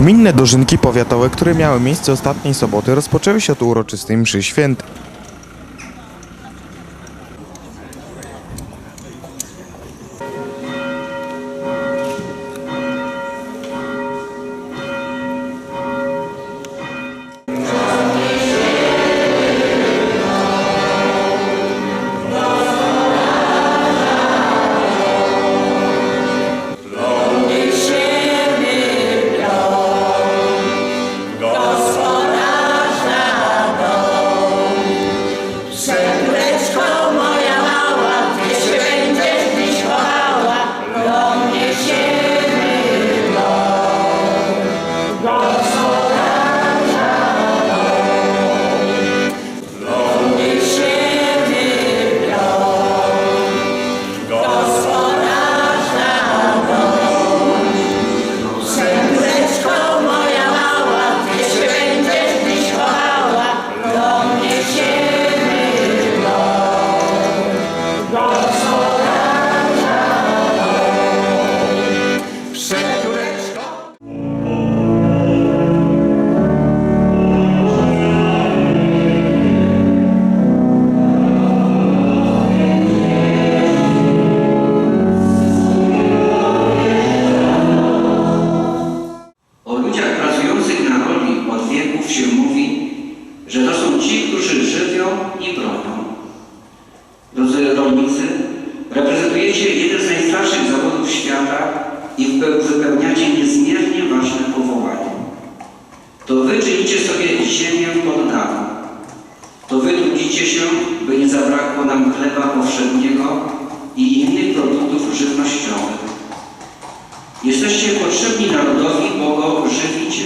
Gminne dożynki powiatowe, które miały miejsce ostatniej soboty, rozpoczęły się od uroczystej mszy świętej. Się, by nie zabrakło nam chleba powszedniego i innych produktów żywnościowych. Jesteście potrzebni narodowi, bo go żywicie.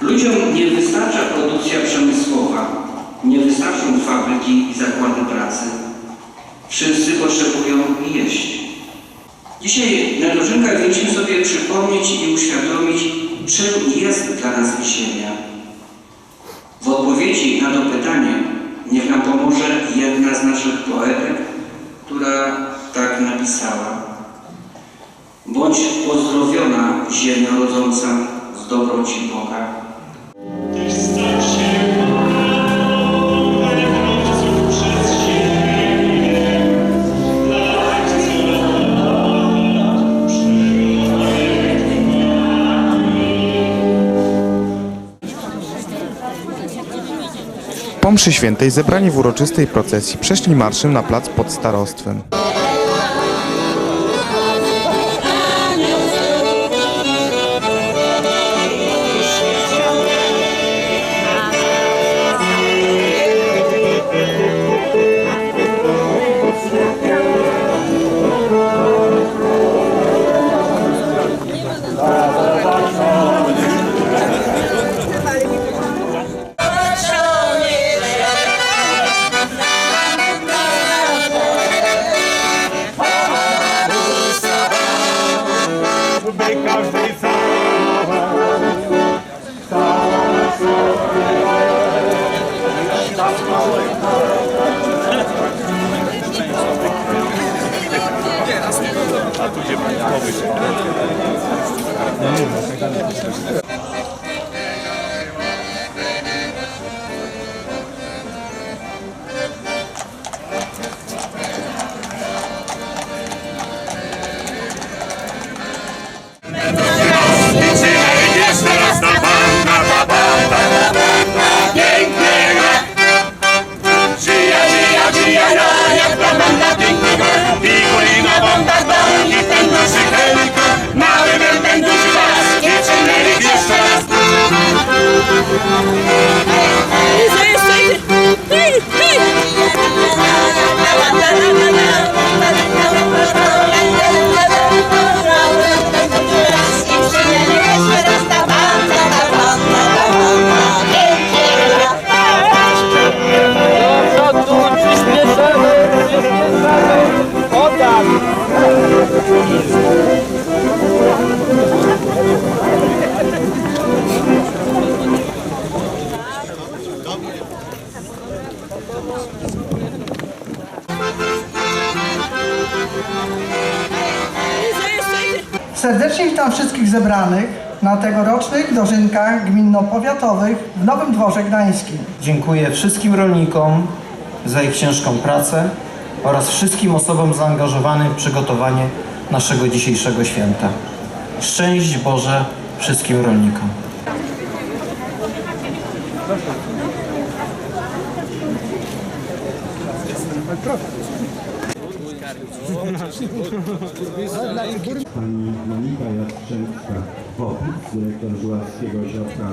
Ludziom nie wystarcza produkcja przemysłowa, nie wystarczą fabryki i zakłady pracy. Wszyscy potrzebują jeść. Dzisiaj na dożynkach mieliśmy sobie przypomnieć i uświadomić, czym jest dla nas ziemia. W odpowiedzi na to pytanie pomoże jedna z naszych poetek, która tak napisała. Bądź pozdrowiona ziemio rodząca z dobroci Boga. Mszy świętej zebrani w uroczystej procesji przeszli marszem na plac pod starostwem. Każdy za Jeszcze Serdecznie witam wszystkich zebranych na tegorocznych dożynkach gminno-powiatowych w Nowym Dworze Gdańskim. Dziękuję wszystkim rolnikom za ich ciężką pracę oraz wszystkim osobom zaangażowanym w przygotowanie naszego dzisiejszego święta. Szczęść Boże wszystkim rolnikom. Pani Monika Jastrzębska-Wopis, dyrektor Żuławskiego Ośrodka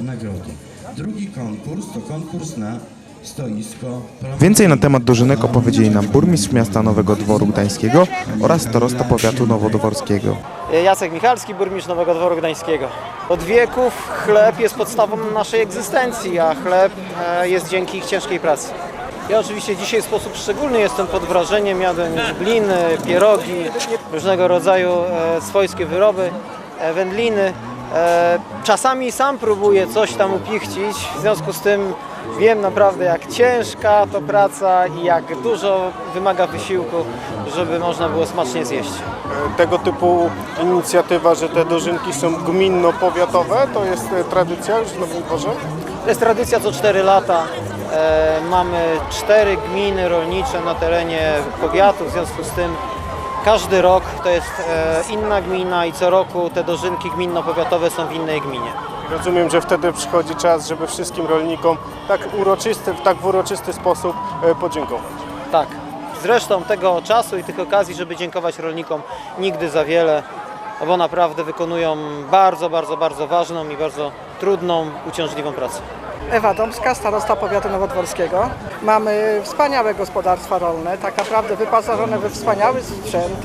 Nagrody. Drugi konkurs to konkurs na stoisko Więcej na temat dożynek opowiedzieli nam burmistrz miasta Nowego Dworu Gdańskiego oraz starosta powiatu nowodworskiego. Jacek Michalski, burmistrz Nowego Dworu Gdańskiego. Od wieków chleb jest podstawą naszej egzystencji, a chleb e, jest dzięki ich ciężkiej pracy. Ja oczywiście dzisiaj w sposób szczególny jestem pod wrażeniem, jadłem bliny, pierogi, różnego rodzaju e, swojskie wyroby, e, wędliny. E, Czasami sam próbuję coś tam upichcić, w związku z tym wiem naprawdę jak ciężka to praca i jak dużo wymaga wysiłku, żeby można było smacznie zjeść. tego typu inicjatywa, że te dożynki są gminno-powiatowe, to jest tradycja już w Nowym Dworze? To jest tradycja co 4 lata. E, mamy cztery gminy rolnicze na terenie powiatu, w związku z tym każdy rok to jest e, inna gmina i co roku te dożynki gminno-powiatowe są w innej gminie. Rozumiem, że wtedy przychodzi czas, żeby wszystkim rolnikom tak uroczysty, w tak w uroczysty sposób e, podziękować. Tak. Zresztą tego czasu i tych okazji, żeby dziękować rolnikom nigdy za wiele, bo naprawdę wykonują bardzo, bardzo, bardzo ważną i bardzo trudną, uciążliwą pracę. Ewa Domska, starosta powiatu nowodworskiego. Mamy wspaniałe gospodarstwa rolne, tak naprawdę wyposażone we wspaniały sprzęt,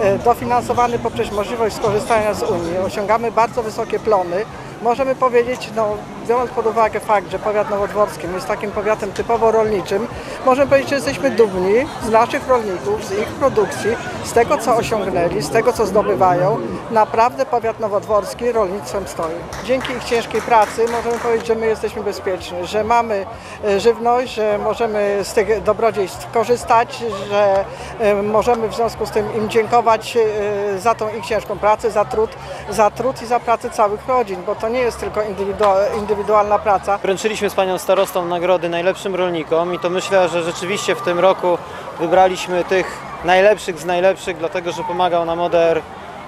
e, dofinansowany poprzez możliwość skorzystania z Unii. Osiągamy bardzo wysokie plony. Możemy powiedzieć, no, biorąc pod uwagę fakt, że powiat nowodworski jest takim powiatem typowo rolniczym, możemy powiedzieć, że jesteśmy dumni z naszych rolników, z ich produkcji, z tego co osiągnęli, z tego co zdobywają. Naprawdę powiat nowodworski rolnictwem stoi. Dzięki ich ciężkiej pracy możemy powiedzieć, że my jesteśmy bezpieczni, że mamy e, żywność, że możemy z tych dobrodziejstw korzystać, że e, możemy w związku z tym im dziękować e, za tą ich ciężką pracę, za trud, za trud i za pracę całych rodzin, bo to nie jest tylko indywidua- indywidualna praca. Wręczyliśmy z panią starostą nagrody najlepszym rolnikom i to myślę, że rzeczywiście w tym roku wybraliśmy tych najlepszych z najlepszych, dlatego że pomagał nam ODR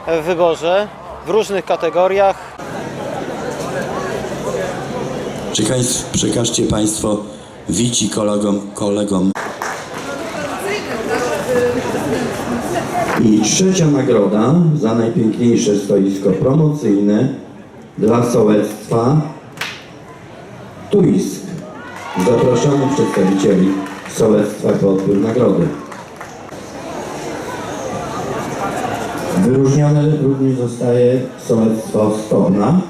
w wyborze w różnych kategoriach. Przekaż, przekażcie Państwo wici kolegom, kolegom. I trzecia nagroda za najpiękniejsze stoisko promocyjne dla sołectwa Tuisk. Zapraszamy przedstawicieli sołectwa po odbiór nagrody. Wyróżnione również zostaje sołectwo Stobna.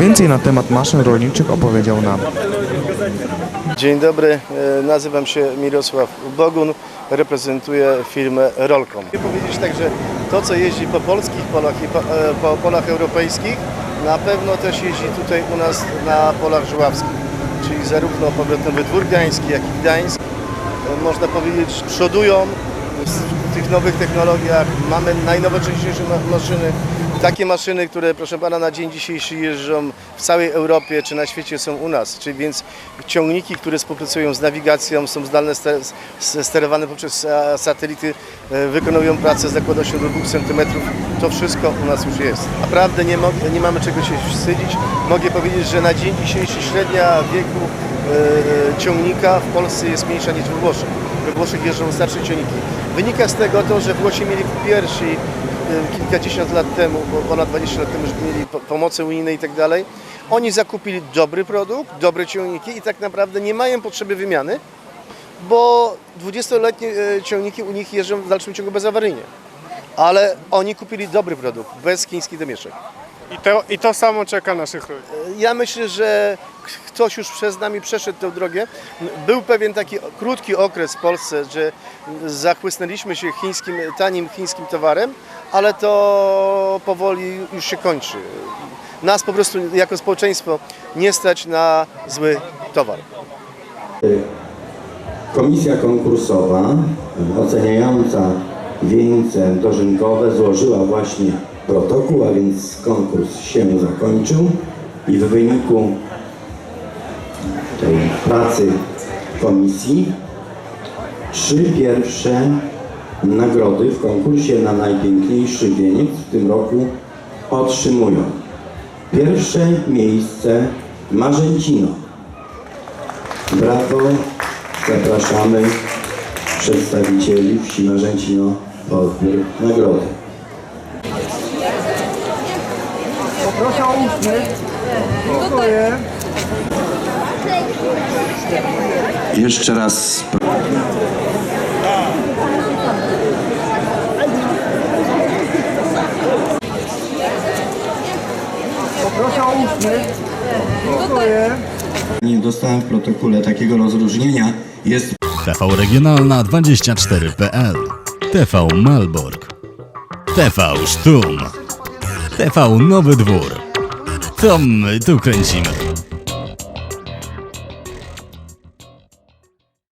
Więcej na temat maszyn rolniczych opowiedział nam Dzień dobry, e, nazywam się Mirosław Bogun, reprezentuję firmę Rolkom. Chcę powiedzieć tak, że to co jeździ po polskich polach i po, e, po polach europejskich, na pewno też jeździ tutaj u nas na polach żuławskich, czyli zarówno powiatowy dwór gdański, jak i Gdańsk. E, Można powiedzieć, przodują w tych nowych technologiach, mamy najnowocześniejsze ma- maszyny, takie maszyny, które proszę Pana na dzień dzisiejszy jeżdżą w całej Europie czy na świecie są u nas, czyli więc ciągniki, które współpracują z nawigacją, są zdalne sterowane poprzez satelity, e, wykonują pracę z zakładnością do 2 cm, to wszystko u nas już jest. Naprawdę nie, nie mamy czego się wstydzić. Mogę powiedzieć, że na dzień dzisiejszy średnia wieku e, ciągnika w Polsce jest mniejsza niż we Włoszech. We Włoszech jeżdżą starsze ciągniki. Wynika z tego to, że Włosi mieli pierwsi kilkadziesiąt lat temu, bo ponad 20 lat temu już mieli po- pomoce unijne i tak dalej Oni zakupili dobry produkt, dobre ciągniki i tak naprawdę nie mają potrzeby wymiany, bo 20-letnie e, ciągniki u nich jeżdżą w dalszym ciągu bezawaryjnie. Ale oni kupili dobry produkt, bez chińskich domieszek. I to, I to samo czeka naszych ludzi. Ja myślę, że ktoś już przez nami przeszedł tę drogę. Był pewien taki krótki okres w Polsce, że zachłysnęliśmy się chińskim, tanim chińskim towarem, ale to powoli już się kończy. Nas po prostu jako społeczeństwo nie stać na zły towar. Komisja konkursowa oceniająca wieńce dożynkowe złożyła właśnie protokół, a więc konkurs się zakończył i w wyniku tej pracy komisji trzy pierwsze nagrody w konkursie na najpiękniejszy wieniec w tym roku otrzymują. Pierwsze miejsce Marzęcino. Brawo, zapraszamy przedstawicieli wsi Marzęcino o odbiór nagrody. Proszę o uśmiech. Dziękuję. Jeszcze raz Proszę o uśmiech. Dziękuję. nie dostałem w protokole takiego rozróżnienia. Jest TV Regionalna 24.pl TV Malbork TV Sztum TV Nowy Dwór To my tu kręcimy